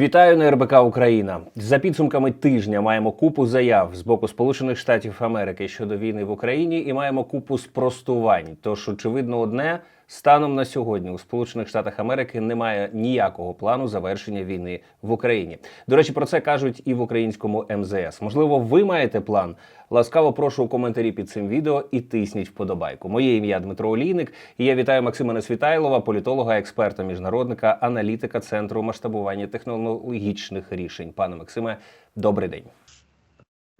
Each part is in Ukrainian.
Вітаю на РБК Україна. За підсумками тижня маємо купу заяв з боку Сполучених Штатів Америки щодо війни в Україні і маємо купу спростувань. Тож очевидно, одне станом на сьогодні у Сполучених Штатах Америки немає ніякого плану завершення війни в Україні. До речі, про це кажуть і в українському МЗС. Можливо, ви маєте план. Ласкаво прошу у коментарі під цим відео і тисніть вподобайку. Моє ім'я Дмитро Олійник, і я вітаю Максима Несвітайлова, політолога, експерта, міжнародника, аналітика центру масштабування технологічних рішень. Пане Максиме, добрий день.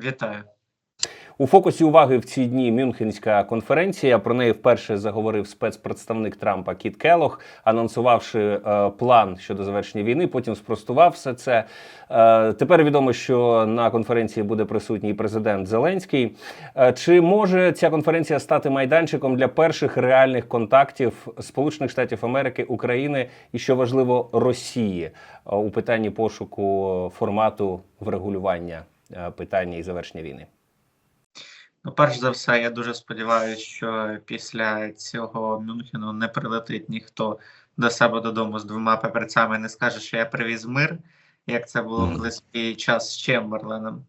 Вітаю. У фокусі уваги в ці дні Мюнхенська конференція. Про неї вперше заговорив спецпредставник Трампа Кіт Келох, анонсувавши е, план щодо завершення війни. Потім спростував все це. Е, тепер відомо, що на конференції буде присутній президент Зеленський. Е, чи може ця конференція стати майданчиком для перших реальних контактів Сполучених Штатів Америки, України і що важливо Росії е, у питанні пошуку формату врегулювання е, питання і завершення війни? Ну, перш за все, я дуже сподіваюся, що після цього Мюнхену не прилетить ніхто до себе додому з двома папірцями і не скаже, що я привіз мир, як це було колись свій час з Чемберленом,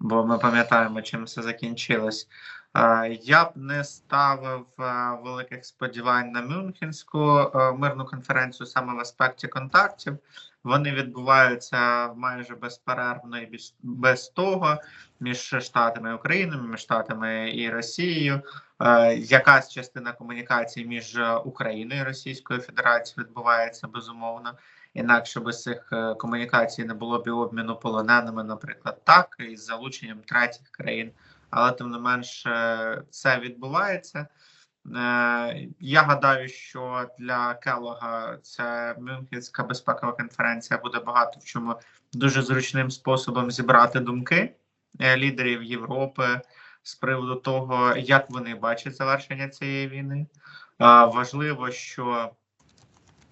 бо ми пам'ятаємо, чим все закінчилось. Я б не ставив великих сподівань на Мюнхенську мирну конференцію саме в аспекті контактів. Вони відбуваються майже безперервно і без, без того між Штатами і Україною, між Штатами і Росією. Е, якась частина комунікації між Україною і Російською Федерацією відбувається безумовно. Інакше без цих е, комунікацій не було б і обміну полоненими, наприклад, так і з залученням третіх країн. Але тим не менш це відбувається. Е, Я гадаю, що для Келога це Мюнхенська безпекова конференція буде багато в чому дуже зручним способом зібрати думки е, лідерів Європи з приводу того, як вони бачать завершення цієї війни. Важливо, що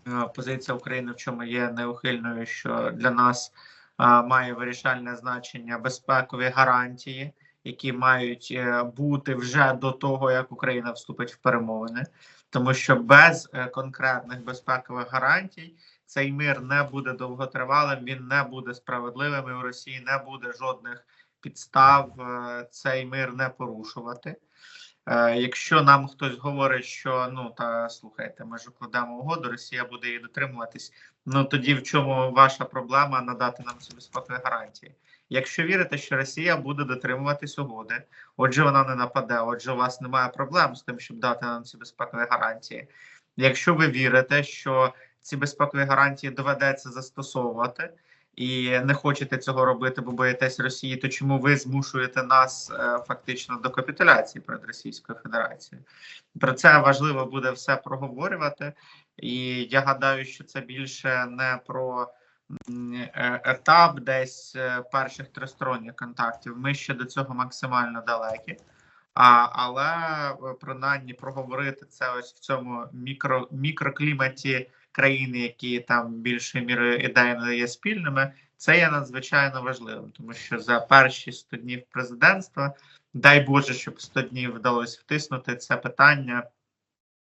е, позиція України в чому є неухильною, що для нас має вирішальне значення безпекові гарантії, які мають е, бути вже до того, як Україна вступить в перемовини, тому що без е, конкретних безпекових гарантій цей мир не буде довготривалим, він не буде справедливим. і У Росії не буде жодних підстав е, цей мир не порушувати. Якщо нам хтось говорить, що ну та слухайте, ми ж укладемо угоду, Росія буде її дотримуватись. Ну тоді в чому ваша проблема надати нам ці безпекові гарантії? Якщо вірите, що Росія буде дотримуватись угоди, отже, вона не нападе, отже, у вас немає проблем з тим, щоб дати нам ці безпекові гарантії. Якщо ви вірите, що ці безпекові гарантії доведеться застосовувати, і не хочете цього робити, бо боїтесь Росії, то чому ви змушуєте нас е, фактично до капітуляції перед Російською Федерацією? Про це важливо буде все проговорювати, і я гадаю, що це більше не про етап десь е, перших тристоронніх контактів. Ми ще до цього максимально далекі. А, але е, принаймні проговорити це ось в цьому мікро, мікрокліматі країни, які там більшою мірою ідейно є спільними, це є надзвичайно важливим, тому що за перші 100 днів президентства, дай Боже, щоб 100 днів вдалося втиснути це питання,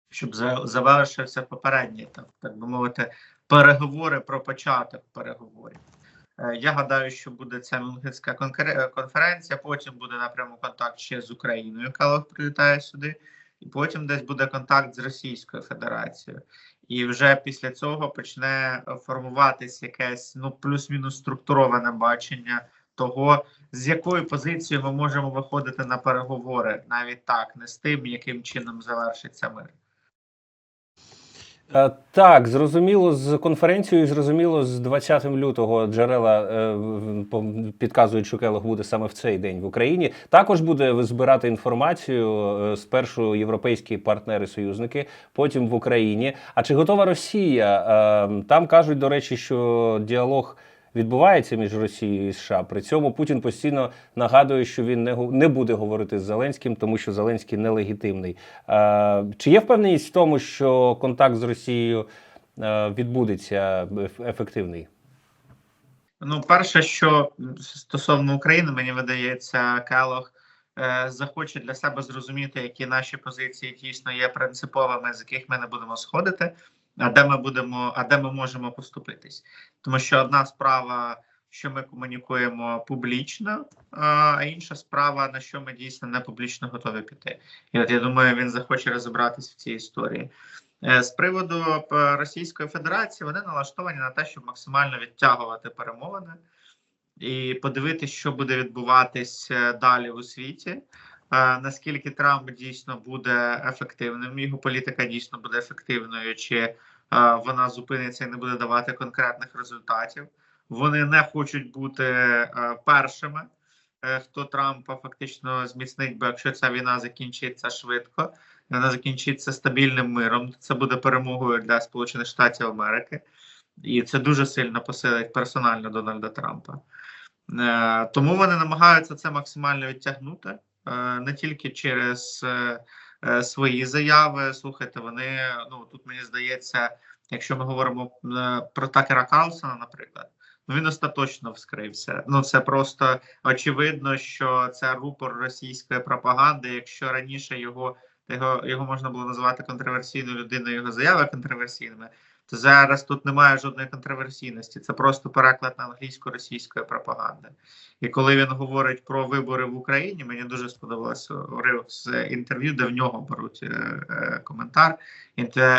щоб за- завершився попередній етап, так би мовити, переговори про початок переговорів. Е, Я гадаю, що буде ця Мюнхенська конференція. Потім буде напряму контакт ще з Україною. Калох прилітає сюди, і потім десь буде контакт з Російською Федерацією. І вже після цього почне е, формуватись якесь ну плюс-мінус структуроване бачення того, з якої позиції ми можемо виходити на переговори, навіть так, не з тим, яким чином завершиться мир. Е, Так, зрозуміло з конференцією, зрозуміло з 20 лютого джерела е, підказують, що Келог буде саме в цей день в Україні. Також буде збирати інформацію е, спершу європейські партнери-союзники, потім в Україні. А чи готова Росія? Там кажуть, до речі, що діалог. Відбувається між Росією і США. При цьому Путін постійно нагадує, що він не не буде говорити з Зеленським, тому що Зеленський нелегітимний. Е, Чи є впевненість в тому, що контакт з Росією е, відбудеться еф- ефективний? Ну, перше, що стосовно України, мені видається, Келох е, захоче для себе зрозуміти, які наші позиції дійсно є принциповими, з яких ми не будемо сходити. А де ми будемо, а де ми можемо поступитись. Тому що одна справа, що ми комунікуємо публічно, а інша справа, на що ми дійсно не публічно готові піти. І от я думаю, він захоче розібратись в цій історії. Е, З приводу Російської Федерації вони налаштовані на те, щоб максимально відтягувати перемовини і подивитися, що буде відбуватись е, далі у світі. Наскільки Трамп дійсно буде ефективним, його політика дійсно буде ефективною, чи е, вона зупиниться і не буде давати конкретних результатів. Вони не хочуть бути е, першими, е, хто Трампа фактично зміцнить, бо якщо ця війна закінчиться швидко, вона закінчиться стабільним миром. Це буде перемогою для Сполучених Штатів Америки, і це дуже сильно посилить персонально Дональда Трампа. Тому вони намагаються це максимально відтягнути не тільки через е, е, свої заяви. Слухайте, вони ну тут мені здається, якщо ми говоримо е, про Такера Карлсона, наприклад. Ну, він остаточно вскрився. Ну це просто очевидно, що це рупор російської пропаганди. Якщо раніше його його, його можна було називати контроверсійною людиною, його заяви контроверсійними, то зараз тут немає жодної контроверсійності. Це просто переклад на англійську російської пропаганди. І коли він говорить про вибори в Україні, мені дуже сподобалося з інтерв'ю, де в нього беруть е, е, коментар.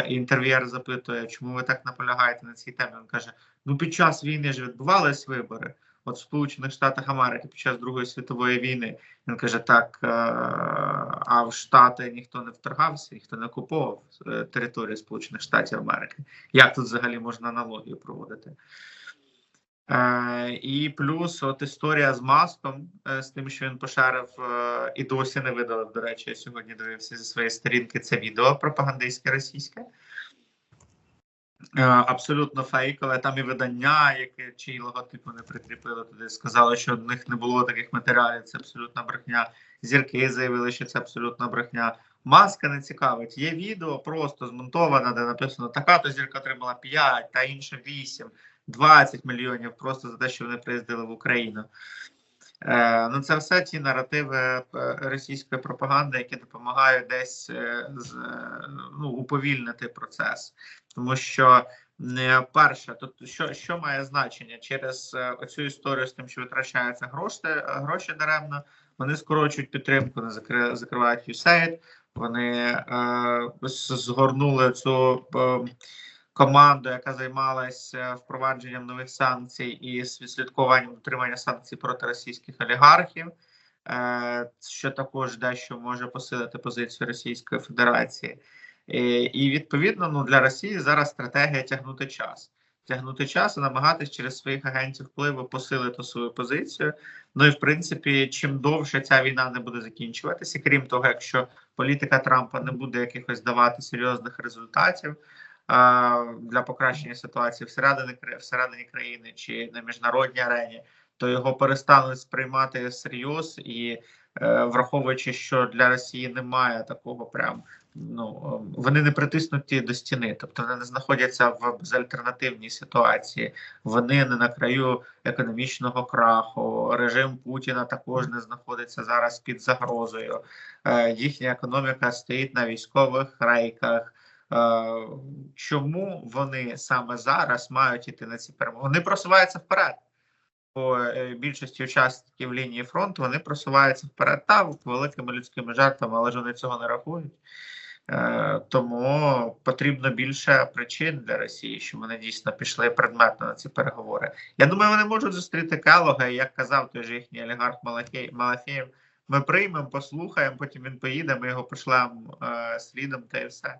Інтерв'єр запитує, чому ви так наполягаєте на цій темі. Він каже: Ну, під час війни ж відбувались вибори. От в Сполучених Штатах Америки під час Другої світової війни він каже: так, е, а в Штати ніхто не вторгався, ніхто не окуповував е, територію Сполучених Штатів Америки. Як тут взагалі можна аналогію проводити? Е, і плюс от історія з маском, з тим, що він пошарив і досі не видалив. До речі, я сьогодні дивився зі своєї сторінки це відео пропагандистське російське. Е, Абсолютно фейкове. Там і видання, яке чиї логотипи не прикріпили туди, сказали, що в них не було таких матеріалів. Це абсолютна брехня. Зірки заявили, що це абсолютна брехня. Маска не цікавить. Є відео просто змонтоване, де написано: така то зірка отримала 5, та інша 8, 20 мільйонів просто за те, що вони приїздили в Україну. Е, ну, це все ті наративи е, російської пропаганди, які допомагають десь е, з, е, ну, уповільнити процес. Тому що е, перше, тут що, що має значення через е, оцю історію з тим, що витрачаються гроші, гроші даремно, вони скорочують підтримку, не закривають USAID, вони е, згорнули цю е, команду, яка займалася впровадженням нових санкцій і відслідкуванням дотримання санкцій проти російських олігархів. Е, що також дещо може посилити позицію Російської Федерації. І, і відповідно ну, для Росії зараз стратегія тягнути час. Тягнути час і намагатись через своїх агентів впливу посилити свою позицію. Ну і в принципі, чим довше ця війна не буде закінчуватися, крім того, якщо політика Трампа не буде якихось давати серйозних результатів для покращення ситуації всередині всередині країни чи на міжнародній арені, то його перестануть сприймати всерйоз і е, враховуючи, що для Росії немає такого прям ну е, вони не притиснуті до стіни, тобто вони не знаходяться в безальтернативній ситуації. Вони не на краю економічного краху. Режим Путіна також не знаходиться зараз під загрозою. Е, їхня економіка стоїть на військових рейках. Е, чому вони саме зараз мають іти на ці перемоги? Вони просуваються вперед. По е, більшості учасників лінії фронту вони просуваються вперед та великими людськими жертвами, але ж вони цього не рахують. Е, тому потрібно більше причин для Росії, щоб вони дійсно пішли предметно на ці переговори. Я думаю, вони можуть зустріти Калога, і як казав той же їхній олігарх Малафєєв, ми приймемо, послухаємо, потім він поїде, ми його пошлемо е, слідом та і все.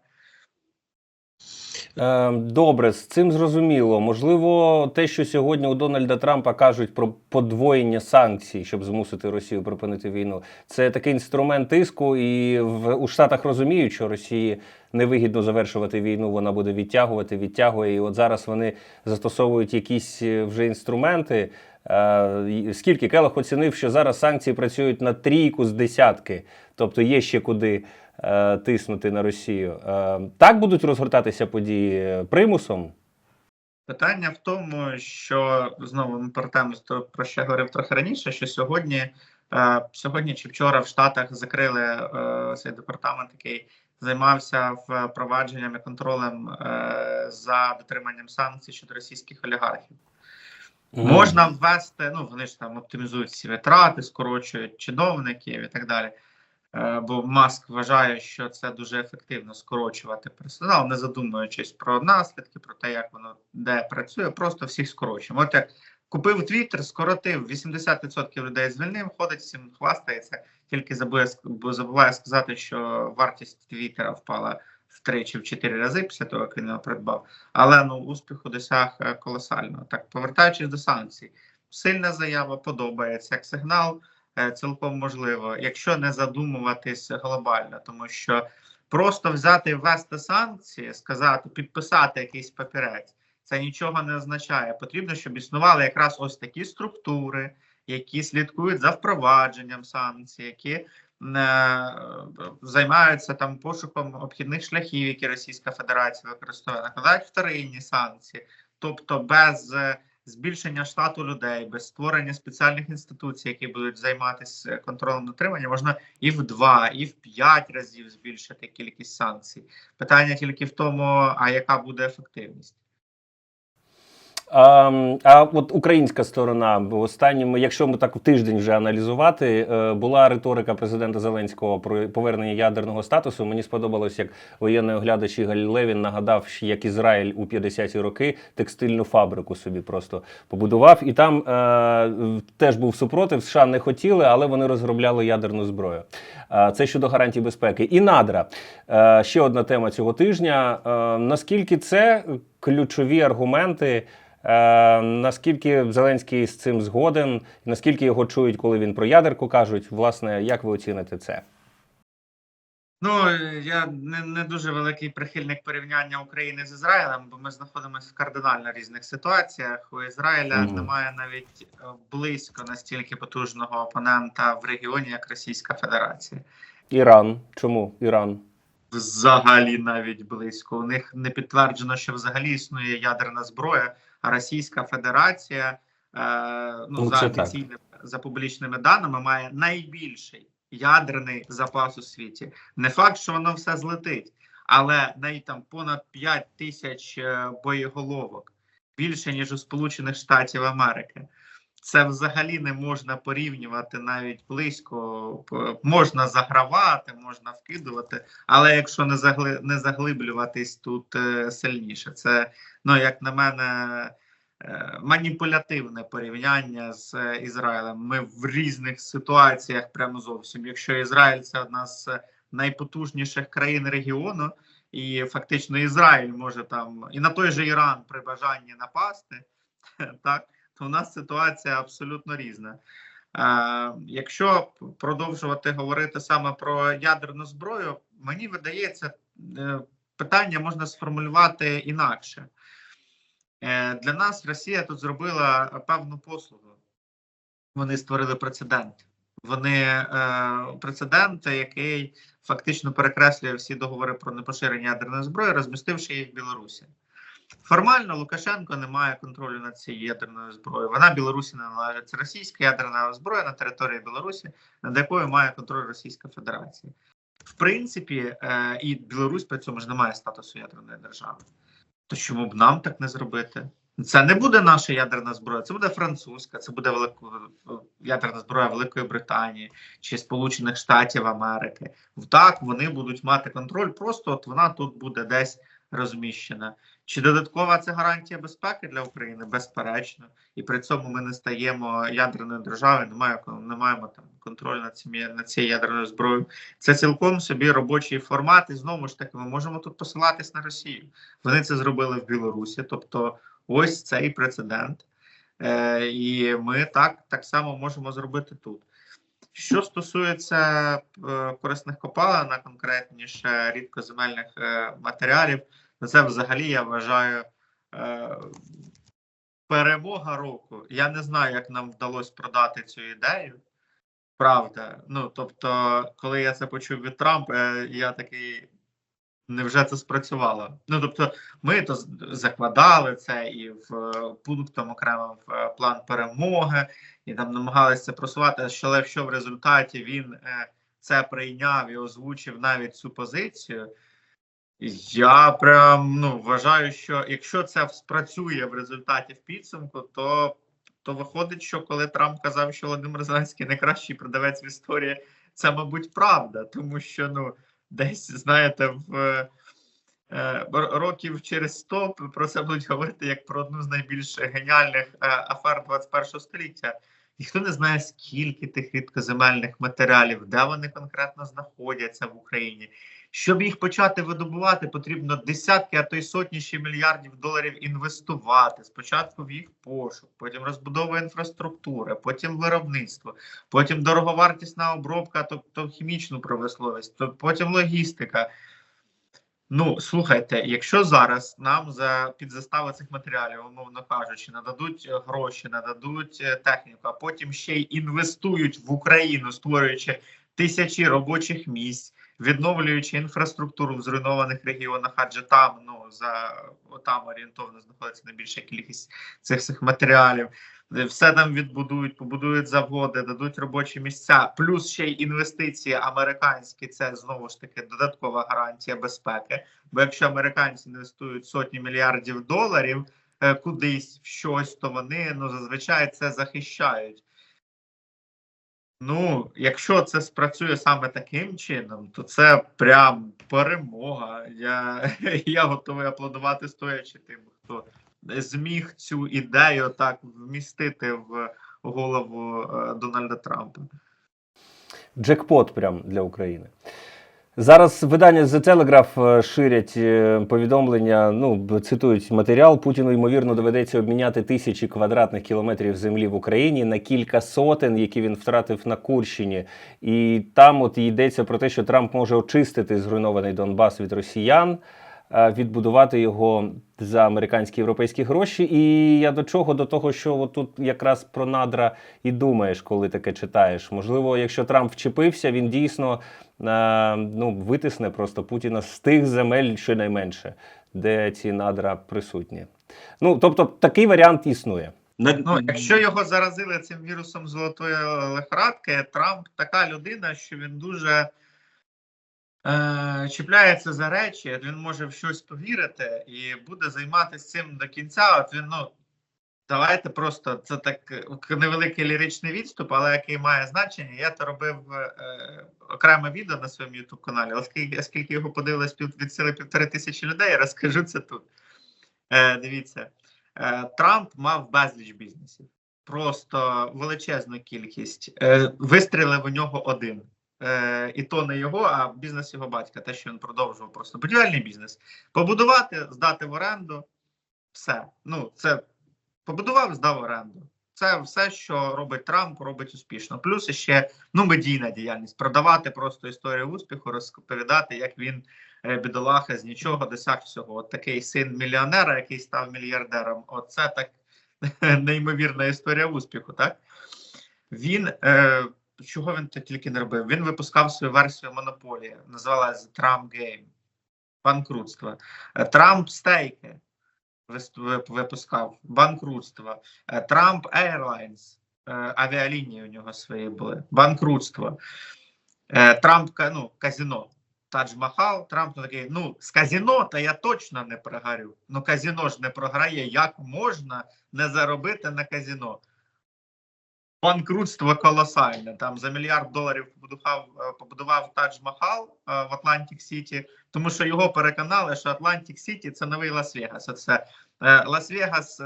Е, Добре, з цим зрозуміло. Можливо, те, що сьогодні у Дональда Трампа кажуть про подвоєння санкцій, щоб змусити Росію припинити війну, це такий інструмент тиску, і в у Штатах розуміють, що Росії невигідно завершувати війну, вона буде відтягувати, відтягує. І от зараз вони застосовують якісь е, вже інструменти. Е, Скільки Келох оцінив, що зараз санкції працюють на трійку з десятки, тобто є ще куди е, тиснути на Росію. Е, так будуть розгортатися події примусом? Питання в тому, що знову ми повертаємось до про що я говорив трохи раніше, що сьогодні, сьогодні чи вчора в Штатах закрили цей департамент, який займався впровадженням і контролем за дотриманням санкцій щодо російських олігархів. Можна ввести, ну вони ж там оптимізують всі витрати, скорочують чиновників і так далі. Е, Бо Маск вважає, що це дуже ефективно скорочувати персонал, не задумуючись про наслідки, про те, як воно де працює, просто всіх скорочуємо. От як купив Твіттер, скоротив 80% людей звільнив, ходить всім хвастається, тільки забує бо забуває сказати, що вартість Твіттера впала в три чи в чотири рази після того, як він його придбав. Але ну успіху досяг е, колосально. Так, повертаючись до санкцій, сильна заява подобається як сигнал. е, Цілком можливо, якщо не задумуватись глобально, тому що просто взяти і ввести санкції, сказати, підписати якийсь папірець, це нічого не означає. Потрібно, щоб існували якраз ось такі структури, які слідкують за впровадженням санкцій, які займаються там пошуком обхідних шляхів, які Російська Федерація використовує, накладають вторинні санкції, тобто без е, збільшення штату людей, без створення спеціальних інституцій, які будуть займатися контролем дотримання, можна і в два, і в п'ять разів збільшити кількість санкцій. Питання тільки в тому, а яка буде ефективність. А, а от українська сторона бо останніми, якщо ми так тиждень вже аналізувати, е, була риторика президента Зеленського про повернення ядерного статусу. Мені сподобалось, як воєнний оглядач Ігаль Левін нагадав, як Ізраїль у 50-ті роки текстильну фабрику собі просто побудував, і там е, теж був супротив. США не хотіли, але вони розробляли ядерну зброю. Е, це щодо гарантій безпеки. І надра е, ще одна тема цього тижня. Е, наскільки це ключові аргументи? Е, наскільки Зеленський з цим згоден, наскільки його чують, коли він про ядерку кажуть, власне, як ви оціните це? Ну я не, не дуже великий прихильник порівняння України з Ізраїлем, бо ми знаходимося в кардинально різних ситуаціях. У Ізраїля Мгм. немає навіть е, близько настільки потужного опонента в регіоні, як Російська Федерація. Іран. Чому Іран? Взагалі навіть близько. У них не підтверджено, що взагалі існує ядерна зброя, Російська Федерація е, ну, Ну, за офіційними за публічними даними має найбільший ядерний запас у світі. Не факт, що воно все злетить, але навіть там понад 5 тисяч е, боєголовок більше ніж у Сполучених Штатів Америки. Це взагалі не можна порівнювати навіть близько. Можна загравати, можна вкидувати, але якщо не загли не заглиблюватись тут е, сильніше, це ну як на мене. е, Маніпулятивне порівняння з е, Ізраїлем. Ми в різних ситуаціях прямо зовсім. Якщо Ізраїль це одна з найпотужніших країн регіону, і фактично Ізраїль може там і на той же Іран при бажанні напасти, так то у нас ситуація абсолютно різна. Е, якщо продовжувати говорити саме про ядерну зброю, мені видається, е, питання можна сформулювати інакше. Е, для нас Росія тут зробила певну послугу. Вони створили прецедент. Вони прецедент, який фактично перекреслює всі договори про непоширення ядерної зброї, розмістивши їх в Білорусі. Формально Лукашенко не має контролю над цією ядерною зброєю. Вона Білорусі не належить. Це російська ядерна зброя на території Білорусі, над якою має контроль Російська Федерація. В принципі, е, і Білорусь при цьому ж не має статусу ядерної держави. То чому б нам так не зробити? Це не буде наша ядерна зброя, це буде французька, це буде велико, ядерна зброя Великої Британії чи Сполучених Штатів Америки. Так, вони будуть мати контроль, просто от вона тут буде десь розміщена. Чи додаткова це гарантія безпеки для України? Безперечно, і при цьому ми не стаємо ядерною державою, не маємо, не маємо там контролю над цим над цією ядерною зброєю. Це цілком собі робочий формат, і знову ж таки ми можемо тут посилатись на Росію. Вони це зробили в Білорусі, тобто ось цей прецедент. Е, і ми так, так само можемо зробити тут. Що стосується е, корисних копалин, а конкретніше рідкоземельних е, матеріалів, це взагалі я вважаю е, перемога року. Я не знаю, як нам вдалося продати цю ідею. Правда. Ну тобто, коли я це почув від Трампа, е, я такий. Невже це спрацювало? Ну тобто, ми то закладали це і в е, пунктом окремо в е, план перемоги, і там намагалися просувати. Але що в результаті він е, це прийняв і озвучив навіть цю позицію. Я прям ну вважаю, що якщо це спрацює в результаті в підсумку, то, то виходить, що коли Трамп казав, що Володимир Зеленський найкращий продавець в історії, це, мабуть, правда, тому що ну десь знаєте, в е, років через 100 про це будуть говорити як про одну з найбільш геніальних е, афер 21 століття. Ніхто не знає, скільки тих рідкоземельних матеріалів, де вони конкретно знаходяться в Україні. Щоб їх почати видобувати, потрібно десятки, а то й сотні ще мільярдів доларів інвестувати. Спочатку в їх пошук, потім розбудова інфраструктури, потім виробництво, потім дороговартісна обробка, тобто хімічну промисловість, то потім логістика. Ну, слухайте, якщо зараз нам за під заставу цих матеріалів, умовно кажучи, нададуть е, гроші, нададуть е, техніку, а потім ще й інвестують в Україну, створюючи тисячі робочих місць, відновлюючи інфраструктуру в зруйнованих регіонах, адже там ну за там орієнтовно знаходиться найбільша кількість цих всіх матеріалів. Все там відбудують, побудують заводи, дадуть робочі місця, плюс ще й інвестиції американські. Це знову ж таки додаткова гарантія безпеки. Бо якщо американці інвестують сотні мільярдів доларів е, кудись в щось, то вони ну зазвичай це захищають. Ну, якщо це спрацює саме таким чином, то це прям перемога. Я, я готовий аплодувати стоячи тим, хто зміг цю ідею так вмістити в голову е, Дональда Трампа. Джекпот прям для України. Зараз видання The Telegraph е, ширять е, повідомлення. Ну цитують матеріал. Путіну ймовірно доведеться обміняти тисячі квадратних кілометрів землі в Україні на кілька сотень, які він втратив на Курщині. І там от йдеться про те, що Трамп може очистити зруйнований Донбас від росіян, е, відбудувати його за американські європейські гроші. І я до чого? До того, що от тут якраз про надра і думаєш, коли таке читаєш. Можливо, якщо Трамп вчепився, він дійсно ну, витисне просто Путіна з тих земель щонайменше, де ці надра присутні. Ну, тобто, такий варіант існує. Ну, якщо його заразили цим вірусом золотої лихорадки, Трамп така людина, що він дуже е, чіпляється за речі, він може в щось повірити і буде займатися цим до кінця. От він, ну, давайте просто це так е, невеликий ліричний відступ, але який має значення. Я то робив е, окреме відео на своєму youtube каналі, оскільки, оскільки його подивилось пів, від сили півтори тисячі людей, я розкажу це тут. Е, дивіться. Е, Трамп мав безліч бізнесів, просто величезну кількість. Е, Вистрілив у нього один. Е, І то не його, а бізнес його батька. Те, що він продовжував просто будівельний бізнес. Побудувати, здати в оренду. Все. Ну, це побудував, здав оренду. Це все, що робить Трамп, робить успішно. Плюс ще ну, медійна діяльність. Продавати просто історію успіху, розповідати, як він е, бідолаха з нічого досяг всього. От такий син мільйонера, який став мільярдером. Оце так неймовірна історія успіху. Так він е, чого він тільки не робив? Він випускав свою версію монополії, називалась Trump Game. Банкрутство. Е, Трамп стейки випускав. Банкрутство. Е, Трамп Airlines. е, Авіалінії у нього свої були. Банкрутство. Е, Трамп ну, казино. Тадж Махал, Трамп ну, такий, ну, з казино, то я точно не прогорю. Ну, казино ж не програє. Як можна не заробити на казино? Банкрутство колосальне. Там за мільярд доларів побудував, е, побудував Тадж Махал е, в Атлантик Сіті, тому що його переконали, що Атлантик Сіті це новий Лас-Вегас. Це е, Лас-Вегас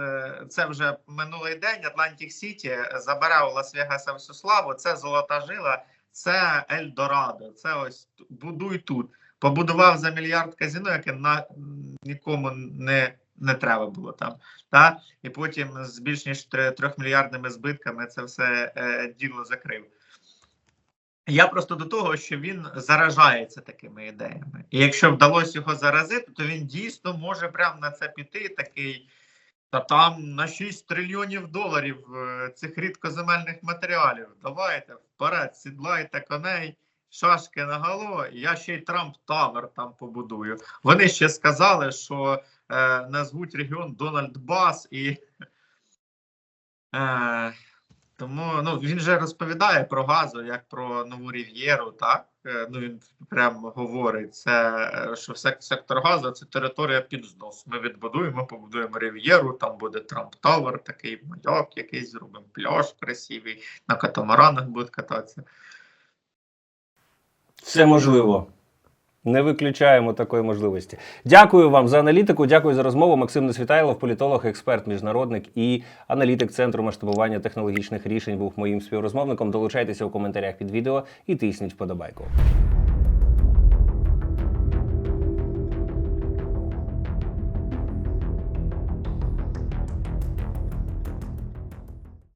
це вже минулий день. Атлантик Сіті забере у Лас-Вегаса всю славу. Це золота жила, це Ельдорадо. Це ось будуй тут. Побудував за мільярд казино, яке на нікому не, не треба було там. Та? І потім з більш ніж тре- трьохмільярдними збитками це все е, діло закрив. Я просто до того, що він заражається такими ідеями. І якщо вдалося його заразити, то він дійсно може прямо на це піти. Такий, та там на 6 трильйонів доларів е, цих рідкоземельних матеріалів. Давайте вперед, сідлайте коней, шашки на гало, і я ще й Трамп Тавер там побудую. Вони ще сказали, що е, назвуть регіон Дональд Бас і. Е, Тому ну він же розповідає про газу як про нову рів'єру, так Е, ну він прямо говорить це, е, що сек- сектор газу це територія під знос. Ми відбудуємо, побудуємо рів'єру. Там буде Трамп Тавер, такий мальок, якийсь зробимо пляж красивий, на катамаранах будуть кататися. Все можливо. Не виключаємо такої можливості. Дякую вам за аналітику. Дякую за розмову. Максим Несвітайлов, політолог, експерт, міжнародник і аналітик Центру масштабування технологічних рішень був моїм співрозмовником. Долучайтеся у коментарях під відео і тисніть вподобайку.